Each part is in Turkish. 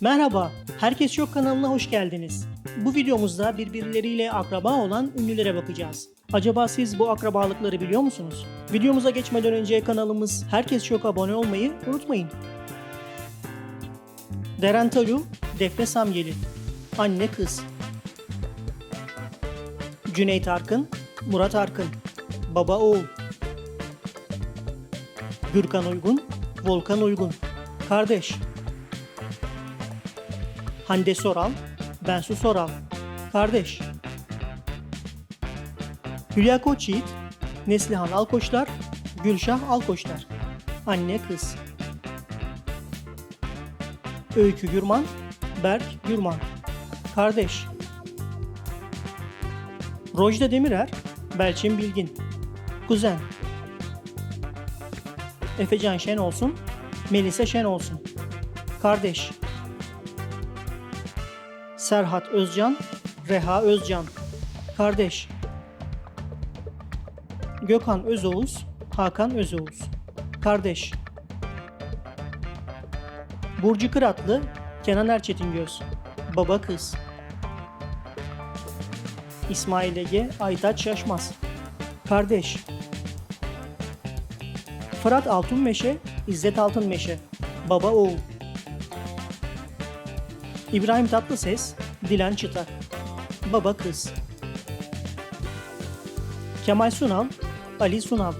Merhaba, Herkes Yok kanalına hoş geldiniz. Bu videomuzda birbirleriyle akraba olan ünlülere bakacağız. Acaba siz bu akrabalıkları biliyor musunuz? Videomuza geçmeden önce kanalımız Herkes Yok abone olmayı unutmayın. Deren Talu, Defne Samyeli. Anne kız. Cüneyt Arkın, Murat Arkın. Baba oğul. Gürkan Uygun, Volkan Uygun. Kardeş. Hande Soral, Bensu Soral. Kardeş. Hülya Koçyiğit, Neslihan Alkoçlar, Gülşah Alkoçlar. Anne kız. Öykü Gürman, Berk Gürman. Kardeş. Rojda Demirer, Belçin Bilgin. Kuzen. Efecan Şen olsun, Melisa Şen olsun. Kardeş. Serhat Özcan, Reha Özcan. Kardeş. Gökhan Özoğuz, Hakan Özoğuz. Kardeş. Burcu Kıratlı, Kenan Erçetingöz. Baba kız. İsmail Ege, Aytaç Şaşmaz. Kardeş. Fırat Altunmeşe, İzzet Altınmeşe. Baba oğul. İbrahim Tatlıses, Dilan Çıtak. Baba kız. Kemal Sunal, Ali Sunal.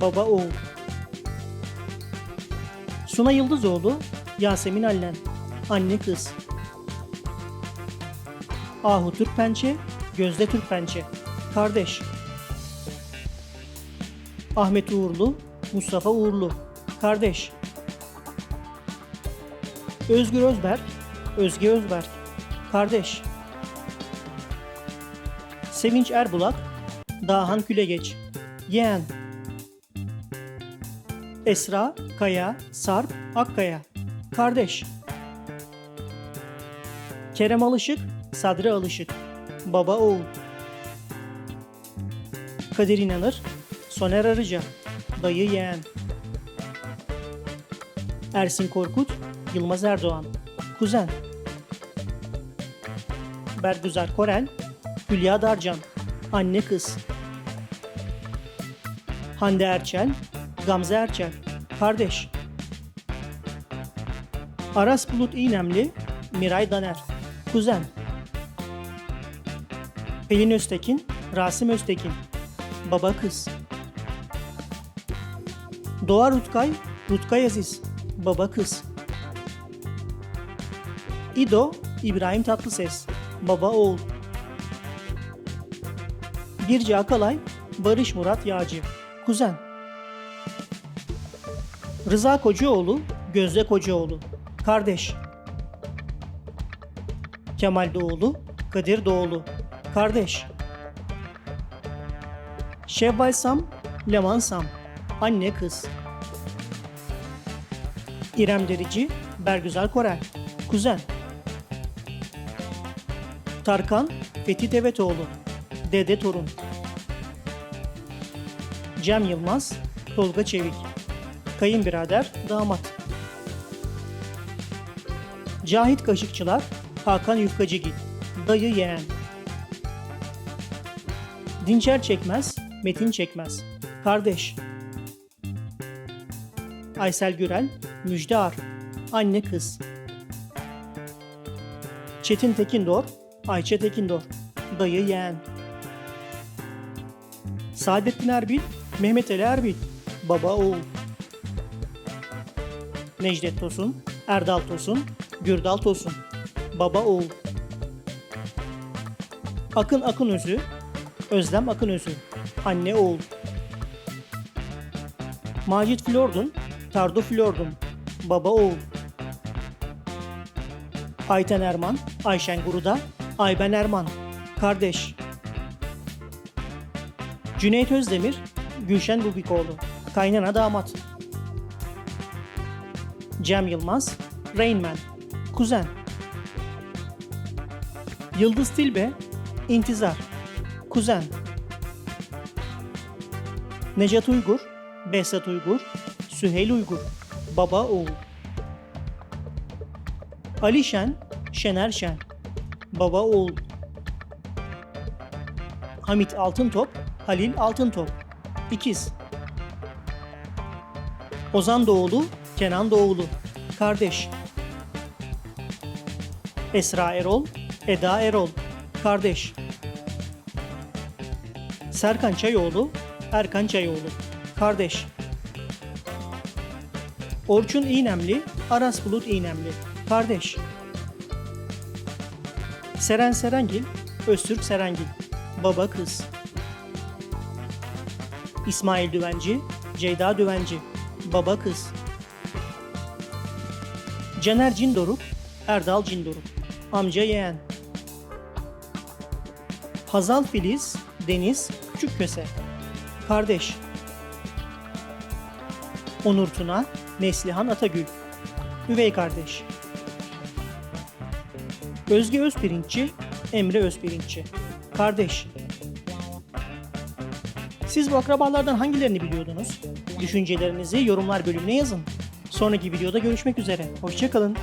Baba oğul. Suna Yıldızoğlu, Yasemin Allen. Anne kız. Ahu Türkpençe, Gözde Türkpençe. Kardeş. Ahmet Uğurlu, Mustafa Uğurlu. Kardeş. Özgür Özberk, Özge Özberk. Kardeş. Sevinç Erbulak, Dahan Külegeç. Yeğen. Esra, Kaya, Sarp, Akkaya. Kardeş. Kerem Alışık, Sadri Alışık. Baba oğul. Kadir İnanır, Soner Arıca. Dayı yeğen. Ersin Korkut, Yılmaz Erdoğan. Kuzen. Bergüzar Korel, Hülya Darcan. Anne kız. Hande Erçel, Gamze Erçel. Kardeş. Aras Bulut İynemli, Miray Daner. Kuzen. Pelin Öztekin, Rasim Öztekin. Baba kız. Doğa Rutkay, Rutkay Aziz. Baba kız. İdo, İbrahim Tatlıses. Baba oğul. Birce Akalay, Barış Murat Yağcı. Kuzen. Rıza Kocaoğlu, Gözde Kocaoğlu. Kardeş. Kemal Doğulu, Kadir Doğulu. Kardeş. Şevval Sam, Leman Sam. Anne kız. İrem Derici, Bergüzar Korel. Kuzen. Tarkan, Fethi Tevetoğlu. Dede Torun. Cem Yılmaz, Tolga Çevik. Kayınbirader, damat. Cahit Kaşıkçılar, Hakan Yufkacıgil. Dayı yeğen. Dinçer Çekmez, Metin Çekmez. Kardeş. Aysel Gürel, Müjde Ar. Anne kız. Çetin Tekindor, Ayça Tekindor. Dayı yeğen. Saadettin Erbil, Mehmet Ali Erbil. Baba oğul. Necdet Tosun, Erdal Tosun, Gürdal Tosun. Baba oğul. Akın Akın Özü, Özlem Akın Özü. Anne oğul. Macit Flordun, Tardo Flordun. Baba oğul. Ayten Erman, Ayşen Guruda, Ayben Erman. Kardeş. Cüneyt Özdemir, Gülşen Bubikoğlu. Kaynana damat. Cem Yılmaz, Rain Man. Kuzen. Yıldız Tilbe, İntizar. Kuzen. Necat Uygur, Behzat Uygur, Süheyl Uygur. Baba oğul. Ali Şen, Şener Şen. Baba oğul. Hamit Altıntop, Halil Altıntop. İkiz. Ozan Doğulu, Kenan Doğulu. Kardeş. Esra Erol, Eda Erol. Kardeş. Serkan Çayoğlu, Erkan Çayoğlu. Kardeş. Orçun İğnemli, Aras Bulut İğnemli. Kardeş. Seren Serengil, Öztürk Serengil. Baba kız. İsmail Düvenci, Ceyda Düvenci. Baba kız. Caner Cindoruk, Erdal Cindoruk. Amca yeğen. Hazal Filiz, Deniz Küçükköse. Kardeş. Onur Tuna, Neslihan Atagül. Üvey kardeş. Özge Özpirinççi, Emre Özpirinççi. Kardeş. Siz bu akrabalardan hangilerini biliyordunuz? Düşüncelerinizi yorumlar bölümüne yazın. Sonraki videoda görüşmek üzere. Hoşçakalın.